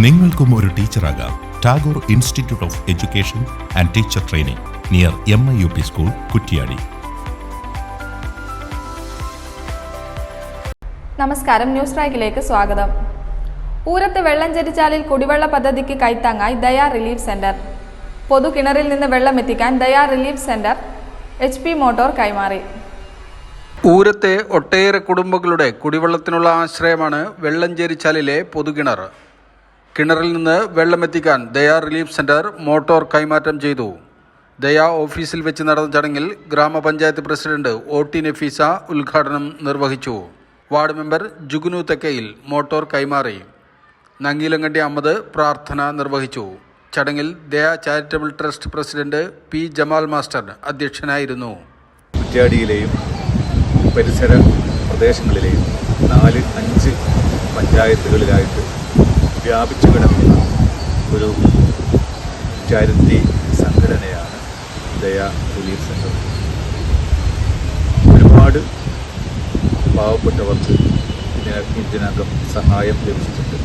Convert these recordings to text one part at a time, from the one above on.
നിങ്ങൾക്കും ഒരു ടീച്ചറാകാം. Tagore institute of education and teacher training near M I U P school Kuttiady. നമസ്കാരം news ട്രാക്കിലേക്ക് സ്വാഗതം. ഊരത്ത് വെള്ളഞ്ചരിച്ചാലിൽ കുടിവെള്ള പദ്ധതിക്ക് കൈത്താങ്ങായി ദയാ റിലീഫ് സെന്റർ. പൊതുകിണറിൽ നിന്ന് വെള്ളം എത്തിക്കാൻ Daya relief centre H P motor കൈമാറി. ഊരത്തെ ഒട്ടേറെ കുടുംബങ്ങളുടെ കുടിവെള്ളത്തിനുള്ള ആശ്രയമാണ് വെള്ളഞ്ചേരിച്ചാലിലെ പൊതുകിണർ. കിണറിൽ നിന്ന് വെള്ളമെത്തിക്കാൻ ദയാ റിലീഫ് സെന്റർ മോട്ടോർ കൈമാറ്റം ചെയ്തു. ദയാ ഓഫീസിൽ വെച്ച് നടന്ന ചടങ്ങിൽ ഗ്രാമപഞ്ചായത്ത് പ്രസിഡന്റ് ഒ ടി നഫീസ ഉദ്ഘാടനം നിർവഹിച്ചു. Ward member Jugunu Thekkayil motor കൈമാറി. നങ്ങീലങ്കണ്ടി അഹമ്മദ് പ്രാർത്ഥന നിർവഹിച്ചു. ചടങ്ങിൽ Daya charitable trust president P Jamal master അധ്യക്ഷനായിരുന്നു. കുറ്റ്യാടിയിലെയും പരിസര പ്രദേശങ്ങളിലെയും നാല് അഞ്ച് പഞ്ചായത്തുകളിലായിട്ട് വ്യാപിച്ചു കിടക്കുന്ന ഒരു ചാരിറ്റി സംഘടനയാണ് ദയ റിലീഫ് സെന്റർ ഒരുപാട് പാവപ്പെട്ടവർക്ക് ഇതിന ഇതിനകം സഹായം ലഭിച്ചിട്ടുണ്ട്.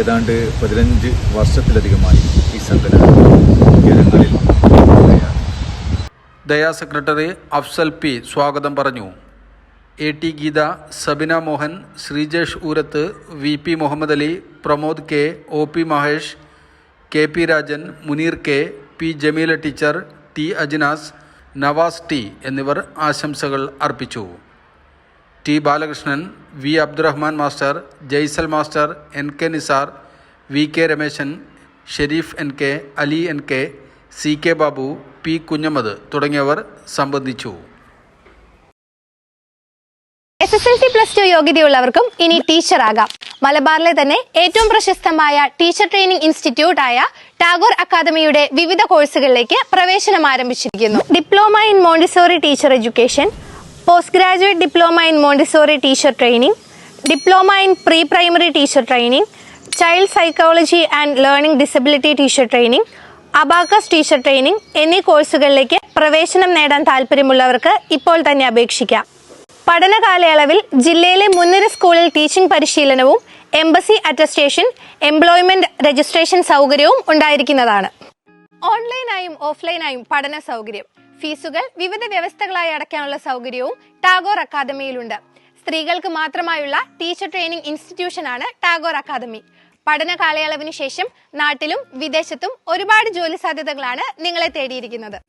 ഏതാണ്ട് പതിനഞ്ച് വർഷത്തിലധികമായി ഈ സംഘടന ജനങ്ങളിൽ ദയാ സെക്രട്ടറി അഫ്സൽ പി സ്വാഗതം പറഞ്ഞു. A T Geetha Sabina Mohan Sreejesh Oorath V P Muhammad Ali Pramod K O P Mahesh K P Rajan Muneer K P Jameela teacher T Ajinas Navas T എന്നിവർ ആശംസകൾ അർപ്പിച്ചു. T Balakrishnan V Abdurahman master Jaisal master N K Nisar V K Rameshan Shareef N K Ali N K C K Babu P Kunhammad തുടങ്ങിയവർ സംബന്ധിച്ചു. S S L C plus two യോഗ്യതയുള്ളവർക്കും ഇനി ടീച്ചറാകാം. മലബാറിലെ തന്നെ ഏറ്റവും പ്രശസ്തമായ ടീച്ചർ ട്രെയിനിംഗ് ആയ ടാഗോർ അക്കാദമിയുടെ വിവിധ കോഴ്സുകളിലേക്ക് പ്രവേശനം ആരംഭിച്ചിരിക്കുന്നു. Diploma in Montessori teacher education post graduate diploma in Montessori teacher training diploma in pre primary teacher training child psychology and learning disability teacher training abacus teacher training എന്നീ കോഴ്സുകളിലേക്ക് പ്രവേശനം നേടാൻ താല്പര്യമുള്ളവർക്ക് ഇപ്പോൾ തന്നെ അപേക്ഷിക്കാം. പഠന കാലയളവിൽ ജില്ലയിലെ മുൻനിര സ്കൂളിൽ ടീച്ചിംഗ് പരിശീലനവും എംബസി അറ്റസ്റ്റേഷൻ എംപ്ലോയ്മെന്റ് രജിസ്ട്രേഷൻ സൗകര്യവും ഉണ്ടായിരിക്കുന്നതാണ്. ഓൺലൈനായും ഓഫ്ലൈനായും പഠന സൗകര്യം. ഫീസുകൾ വിവിധ വ്യവസ്ഥകളായി അടയ്ക്കാനുള്ള സൗകര്യവും ടാഗോർ അക്കാദമിയിലുണ്ട്. സ്ത്രീകൾക്ക് മാത്രമായുള്ള ടീച്ചർ ട്രെയിനിംഗ് ഇൻസ്റ്റിറ്റ്യൂഷനാണ് ടാഗോർ അക്കാദമി. പഠന കാലയളവിന് ശേഷം നാട്ടിലും വിദേശത്തും ഒരുപാട് ജോലി സാധ്യതകളാണ് നിങ്ങളെ തേടിയിരിക്കുന്നത്.